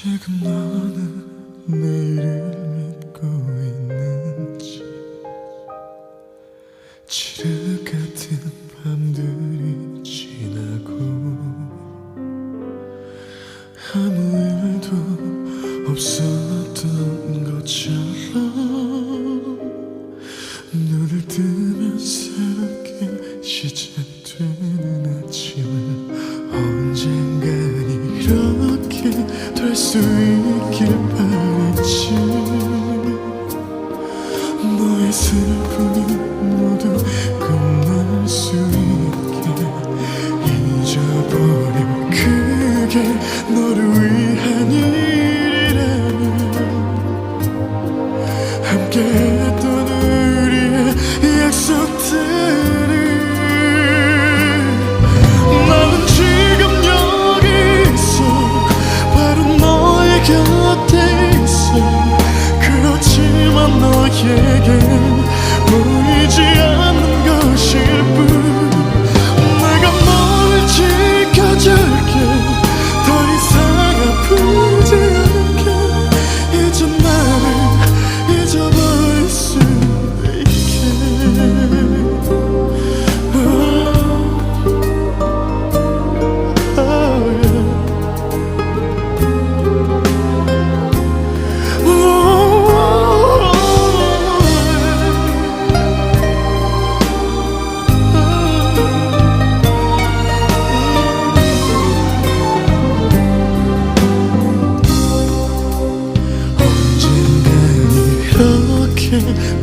지금 너는 내일을 믿고 있는지. 지뢰 같은 밤들이 지나고 아무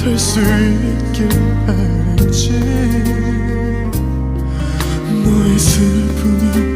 될 수 있길 바랬지. 너의 슬픔이